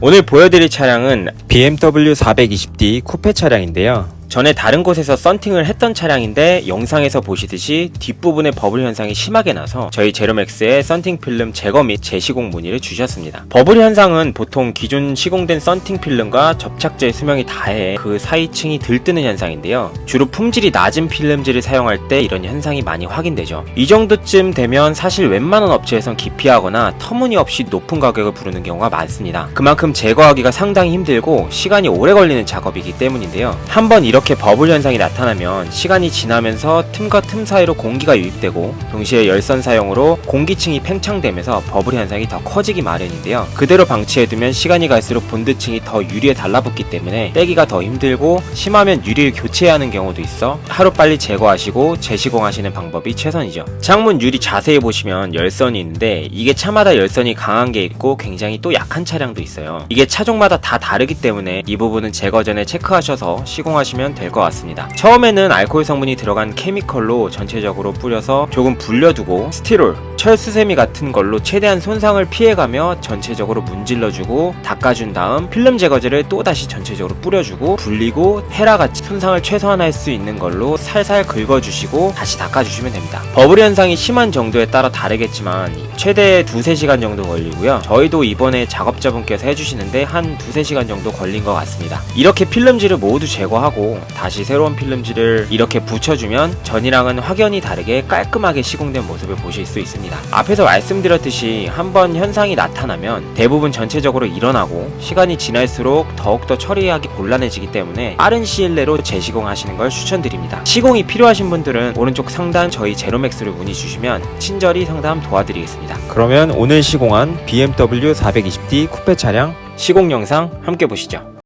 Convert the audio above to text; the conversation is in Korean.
오늘 보여드릴 차량은 BMW 420D 쿠페 차량인데요. 전에 다른 곳에서 썬팅을 했던 차량인데 영상에서 보시듯이 뒷부분에 버블 현상이 심하게 나서 저희 제로맥스에 썬팅 필름 제거 및 재시공 문의를 주셨습니다. 버블 현상은 보통 기존 시공된 썬팅 필름과 접착제 수명이 다해 그 사이층이 들뜨는 현상인데요. 주로 품질이 낮은 필름지를 사용할 때 이런 현상이 많이 확인되죠. 이 정도쯤 되면 사실 웬만한 업체에선 기피하거나 터무니없이 높은 가격을 부르는 경우가 많습니다. 그만큼 제거하기가 상당히 힘들고 시간이 오래 걸리는 작업이기 때문인데요. 한번 이 렇게 버블 현상이 나타나면 시간이 지나면서 틈과 틈 사이로 공기가 유입되고 동시에 열선 사용으로 공기층이 팽창되면서 버블 현상이 더 커지기 마련인데요. 그대로 방치해두면 시간이 갈수록 본드층이 더 유리에 달라붙기 때문에 떼기가 더 힘들고 심하면 유리를 교체해야 하는 경우도 있어 하루 빨리 제거하시고 재시공하시는 방법이 최선이죠. 창문 유리 자세히 보시면 열선이 있는데 이게 차마다 열선이 강한 게 있고 굉장히 또 약한 차량도 있어요. 이게 차종마다 다 다르기 때문에 이 부분은 제거 전에 체크하셔서 시공하시면 될 것 같습니다. 처음에는 알코올 성분이 들어간 케미컬로 전체적으로 뿌려서 조금 불려두고 스티롤, 철수세미 같은 걸로 최대한 손상을 피해가며 전체적으로 문질러주고 닦아준 다음 필름 제거제를 또 다시 전체적으로 뿌려주고 불리고 헤라같이 손상을 최소화할 수 있는 걸로 살살 긁어주시고 다시 닦아주시면 됩니다. 버블 현상이 심한 정도에 따라 다르겠지만 최대 두세 시간 정도 걸리고요. 저희도 이번에 작업자분께서 해주시는데 한 두세 시간 정도 걸린 것 같습니다. 이렇게 필름지를 모두 제거하고 다시 새로운 필름지를 이렇게 붙여주면 전이랑은 확연히 다르게 깔끔하게 시공된 모습을 보실 수 있습니다. 앞에서 말씀드렸듯이 한번 현상이 나타나면 대부분 전체적으로 일어나고 시간이 지날수록 더욱더 처리하기 곤란해지기 때문에 빠른 시일 내로 재시공하시는 걸 추천드립니다. 시공이 필요하신 분들은 오른쪽 상단 저희 제로맥스를 문의 주시면 친절히 상담 도와드리겠습니다. 그러면 오늘 시공한 BMW 420D 쿠페 차량 시공 영상 함께 보시죠.